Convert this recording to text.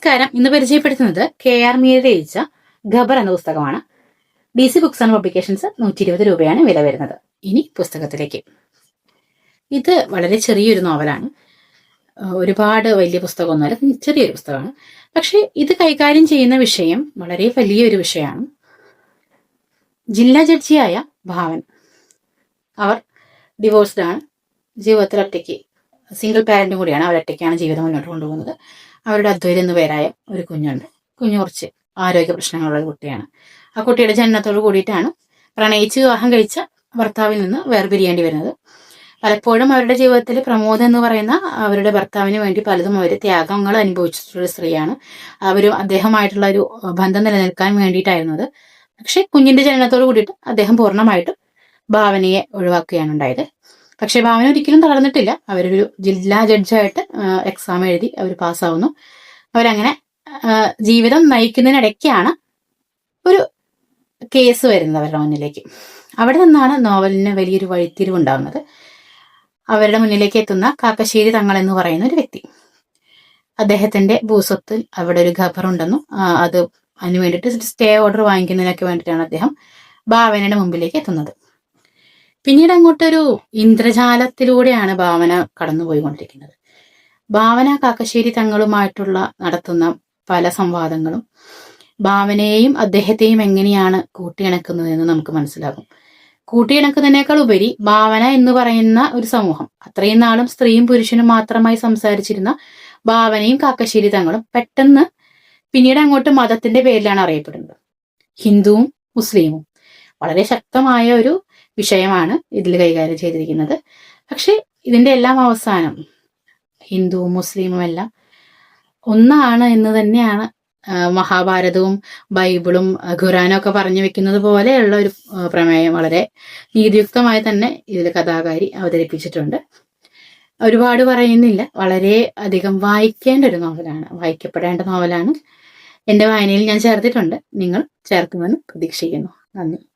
നമസ്കാരം. ഇന്ന് പരിചയപ്പെടുത്തുന്നത് കെ ആർ മീരയുടെ രചിച്ച ഖബർ എന്ന പുസ്തകമാണ്. D C books and publications നൂറ്റി ഇരുപത് രൂപയാണ് വില വരുന്നത്. ഇനി പുസ്തകത്തിലേക്ക്. ഇത് വളരെ ചെറിയൊരു നോവലാണ്. ഒരുപാട് വലിയ പുസ്തകമൊന്നുമല്ല ചെറിയൊരു പുസ്തകമാണ്. പക്ഷേ ഇത് കൈകാര്യം ചെയ്യുന്ന വിഷയം വളരെ വലിയൊരു വിഷയമാണ്. ജില്ലാ ജഡ്ജിയായ ഭാവൻ. അവർ ഡിവോഴ്സ്ഡ് ആണ്. ജീവിതത്തിൽ ഒറ്റയ്ക്ക് സിംഗിൾ പാരന്റും കൂടിയാണ്. അവരൊറ്റയ്ക്കാണ് ജീവിതം മുന്നോട്ട് കൊണ്ടുപോകുന്നത്. അവരുടെ അദ്വൈത് എന്ന പേരായ ഒരു കുഞ്ഞുണ്ട്. കുഞ്ഞു കുറച്ച് ആരോഗ്യ പ്രശ്നങ്ങളുള്ള കുട്ടിയാണ്. ആ കുട്ടിയുടെ ജനനത്തോട് കൂടിയിട്ടാണ് പ്രണയിച്ച് വിവാഹം കഴിച്ച ഭർത്താവിൽ നിന്ന് വേർപിരിയേണ്ടി വരുന്നത്. പലപ്പോഴും അവരുടെ ജീവിതത്തിൽ പ്രമോദ് എന്ന് പറയുന്ന അവരുടെ ഭർത്താവിന് വേണ്ടി പലതും അവർ ത്യാഗങ്ങൾ അനുഭവിച്ചിട്ടുള്ള സ്ത്രീയാണ്. അവരും അദ്ദേഹമായിട്ടുള്ള ഒരു ബന്ധം നിലനിൽക്കാൻ വേണ്ടിയിട്ടായിരുന്നു അത് പക്ഷെ കുഞ്ഞിന്റെ ജനനത്തോട് കൂടിയിട്ട് അദ്ദേഹം പൂർണമായിട്ടും ഭാവനയെ ഒഴിവാക്കുകയാണ് ഉണ്ടായത്. പക്ഷെ ഭാവന ഒരിക്കലും തളർന്നിട്ടില്ല. അവരൊരു ജില്ലാ ജഡ്ജായിട്ട് എക്സാം എഴുതി അവർ പാസ്സാവുന്നു. അവരങ്ങനെ ജീവിതം നയിക്കുന്നതിനിടയ്ക്കാണ് ഒരു കേസ് വരുന്നത് അവരുടെ മുന്നിലേക്ക്. അവിടെ നിന്നാണ് നോവലിന് വലിയൊരു വഴിത്തിരിവുണ്ടാകുന്നത് അവരുടെ മുന്നിലേക്ക് എത്തുന്ന കാക്കശ്ശേരി തങ്ങൾ എന്ന് പറയുന്ന ഒരു വ്യക്തി. അദ്ദേഹത്തിന്റെ ഭൂസ്വത്തിൽ അവിടെ ഒരു ഖബറുണ്ടെന്നും ഉണ്ടെന്നും അത് അതിന് വേണ്ടിയിട്ട് സ്റ്റേ ഓർഡർ വാങ്ങിക്കുന്നതിനൊക്കെ വേണ്ടിയിട്ടാണ് അദ്ദേഹം ഭാവനയുടെ മുമ്പിലേക്ക് എത്തുന്നത്. പിന്നീട് അങ്ങോട്ടൊരു ഇന്ദ്രജാലത്തിലൂടെയാണ് ഭാവന കടന്നുപോയിക്കൊണ്ടിരിക്കുന്നത്. ഭാവന കാക്കശ്ശേരി തങ്ങളുമായിട്ടുള്ള നടത്തുന്ന പല സംവാദങ്ങളും ഭാവനയെയും അദ്ദേഹത്തെയും എങ്ങനെയാണ് കൂട്ടിയിണക്കുന്നതെന്ന് നമുക്ക് മനസ്സിലാകും. കൂട്ടിയിണക്കുന്നതിനേക്കാൾ ഉപരി ഭാവന എന്ന് പറയുന്ന ഒരു സമൂഹം അത്രയും നാളും സ്ത്രീയും പുരുഷനും മാത്രമായി സംസാരിച്ചിരുന്ന ഭാവനയും കാക്കശ്ശേരി തങ്ങളും പെട്ടെന്ന് പിന്നീട് അങ്ങോട്ട് മതത്തിന്റെ പേരിലാണ് അറിയപ്പെടുന്നത്. ഹിന്ദുവും മുസ്ലിമും. വളരെ ശക്തമായ ഒരു വിഷയമാണ് ഇതിൽ കൈകാര്യം ചെയ്തിരിക്കുന്നത്. പക്ഷെ ഇതിന്റെ എല്ലാം അവസാനം ഹിന്ദു മുസ്ലിമും എല്ലാം ഒന്നാണ് എന്ന് തന്നെയാണ് മഹാഭാരതവും ബൈബിളും ഖുറാനും ഒക്കെ പറഞ്ഞു വെക്കുന്നത് പോലെയുള്ള ഒരു പ്രമേയം വളരെ നീതിയുക്തമായി തന്നെ ഇതിൽ കഥാകാരി അവതരിപ്പിച്ചിട്ടുണ്ട്. ഒരുപാട് പറയുന്നില്ല. വളരെ അധികം വായിക്കേണ്ട ഒരു നോവലാണ് വായിക്കപ്പെടേണ്ട നോവലാണ്. എന്റെ വായനയിൽ ഞാൻ ചേർത്തിട്ടുണ്ട്. നിങ്ങൾ ചേർക്കുമെന്ന് പ്രതീക്ഷിക്കുന്നു. നന്ദി.